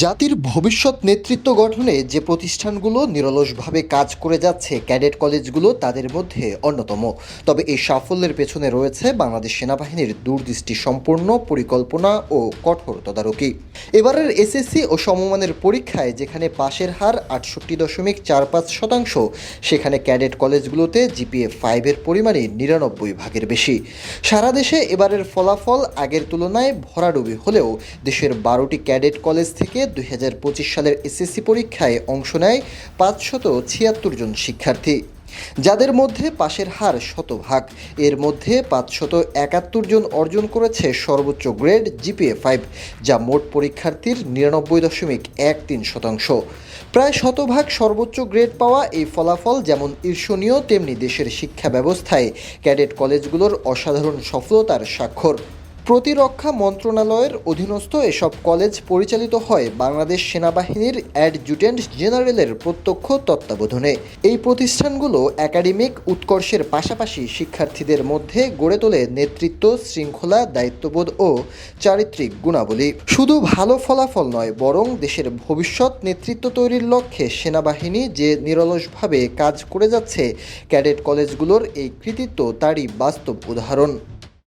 জাতির ভবিষ্যৎ নেতৃত্ব গঠনে যে প্রতিষ্ঠানগুলো নিরলসভাবে কাজ করে যাচ্ছে, ক্যাডেট কলেজগুলো তাদের মধ্যে অন্যতম। তবে এই সাফল্যের পেছনে রয়েছে বাংলাদেশ সেনাবাহিনীর দূরদৃষ্টি সম্পূর্ণ, পরিকল্পনা ও কঠোর তদারকি। এবারের এসএসসি ও সমমানের পরীক্ষায় যেখানে পাশের হার আটষট্টি দশমিক চার পাঁচ শতাংশ, সেখানে ক্যাডেট কলেজগুলোতে জিপিএ ফাইভের পরিমাণই নিরানব্বই ভাগের বেশি। সারা দেশে এবারের ফলাফল আগের তুলনায় ভরাডুবি হলেও দেশের বারোটি ক্যাডেট কলেজ থেকে দুই সালের এসএসসি পরীক্ষায় অংশ নেয় পাঁচশত ছিয়াত্তর জন শিক্ষার্থী। যাদের মধ্যে পাশের হার শতভাগ। এর মধ্যে পাঁচশত একাত্তর জন অর্জন করেছে সর্বোচ্চ গ্রেড জিপিএ ফাইভ, যা মোট পরীক্ষার্থীর নিরানব্বই দশমিক এক তিন শতাংশ। প্রায় শতভাগ সর্বোচ্চ গ্রেড পাওয়া এই ফলাফল যেমন ঈর্ষণীয়, তেমনি দেশের শিক্ষা ব্যবস্থায় ক্যাডেট কলেজগুলোর অসাধারণ সফলতার স্বাক্ষর। প্রতিরক্ষা মন্ত্রণালয়ের অধীনস্থ এসব কলেজ পরিচালিত হয় বাংলাদেশ সেনাবাহিনীর অ্যাডজুটেন্ট জেনারেলের প্রত্যক্ষ তত্ত্বাবধানে। এই প্রতিষ্ঠানগুলো একাডেমিক উৎকর্ষের পাশাপাশি শিক্ষার্থীদের মধ্যে গড়ে তোলে নেতৃত্ব, শৃঙ্খলা, দায়িত্ববোধ ও চারিত্রিক গুণাবলী। শুধু ভালো ফলাফল নয়, বরং দেশের ভবিষ্যৎ নেতৃত্ব তৈরির লক্ষ্যে সেনাবাহিনী যে নিরলসভাবে কাজ করে যাচ্ছে, ক্যাডেট কলেজগুলোর এই কৃতিত্ব তারই বাস্তব উদাহরণ।